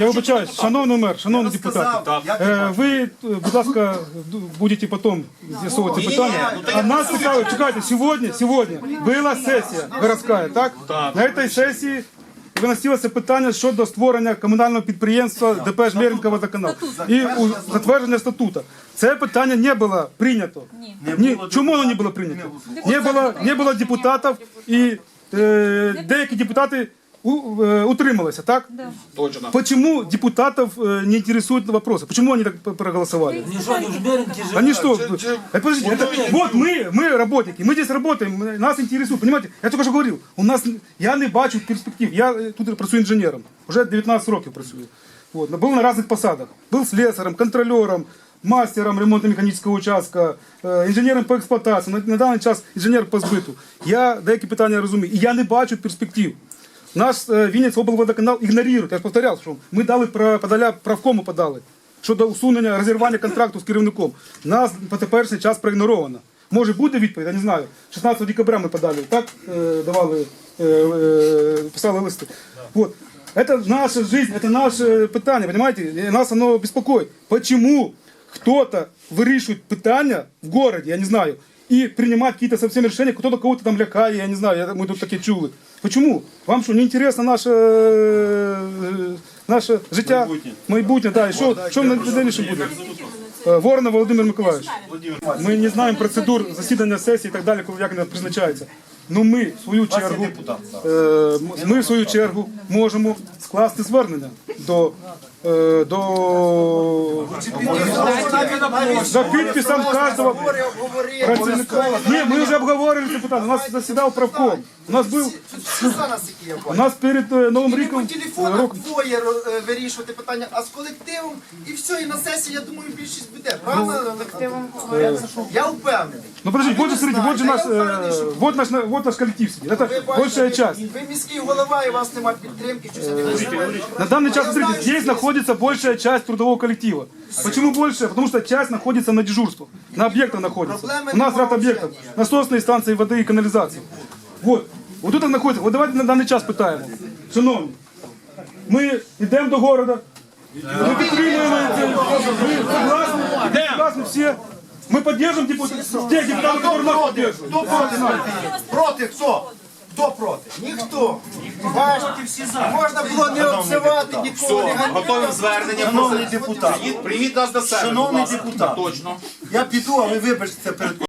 Я вибачаюсь, шановний мер, шановні депутати. Е, Ви, будь ласка, будете потім з'ясовувати питання. А нас цікавить, чекайте, сьогодні, сьогодні була сесія городська, так? На цій сесії виносилося питання щодо створення комунального підприємства ДП Жмеренка водоканал і затвердження статуту. Це питання не було прийнято. Ні. Чому воно не було прийнято? Не було, не було депутатів і е, деякі депутати у- е, утрималися, так? Точно. Почему депутатов э, не интересуют вопросы? Почему они так п- проголосовали? Они что, они в Жмеринке живут? Они что? э, подождите, это- вот мы, мы работники, мы здесь работаем, мы- нас интересует, понимаете? Я только что говорил, у нас, я не бачу перспектив, я э, тут працюю інженером, вже 19 років працюю. Вот, був на різних посадах, був слесарем, контролером, мастером ремонтно-механічного участка, е, інженером по експлуатації, на, на даний час інженер по збиту. Я деякі питання розумію, і я не бачу перспектив. Наш е, Вінниць облводоканал ігнорує. Я ж повторяв, що ми дали про подаля правкому подали щодо усунення розірвання контракту з керівником. Нас по теперішній час проігноровано. Може буде відповідь, я не знаю. 16 декабря ми подали, так е, давали, е, писали листи. Вот. Это наша жизнь, это наше питання, понимаете? Нас оно беспокоит. Почему кто-то вирішує питання в городе, я не знаю, и принимать какие-то совсем решения, кто-то кого-то там лякає, я не знаю, я- мы тут таке чули. Почему? Вам що, не интересно наше, е, наше життя? Майбутнє. да, і що, що на дальше буде? Е, Воронов Володимир Миколаївич. Ми не знаємо процедур засідання сесії і так далі, коли як вона призначається. Ну ми в свою чергу, е, ми в свою чергу можемо скласти звернення до, е, до за підписом кожного працівника. Ні, ми вже обговорили це питання. У нас засідав правком. У нас був у нас перед е, Новим І не роком по телефонах рок- двоє е, вирішувати питання, а з колективом і все, і на сесії, я думаю, більшість буде. Правильно? Я впевнений. Ну подождите, вот же, смотрите, вот же наш, э, вот наш, вот наш коллектив сидит. Это Ви большая бачите, часть. Ви міський голова, і у вас немає підтримки, щось я не розумію. На данный час, Я смотрите, знаю, здесь що- находится большая часть трудового коллектива. Почему больше? Потому что часть находится на дежурстве, на объектах находится. Проблемы У нас ряд немає объектов, насосные станции воды и канализации. Вот. Вот тут находится. Вот давайте на даний час питаємо. Шановні, ми йдемо до города, ми підтримуємо це, ми согласні, согласні всі. Ми поддержим депутатів, тих депутаты, которые нас поддерживают? Хто проти? Проти хто? Хто проти? Ніхто. Бачите, всі за. Можна було не обзивати нікого, не Готовим звернення. Шановний депутат. Прийміть нас до себе. Шановний депутат. Точно. Я піду, а ви вибачте перед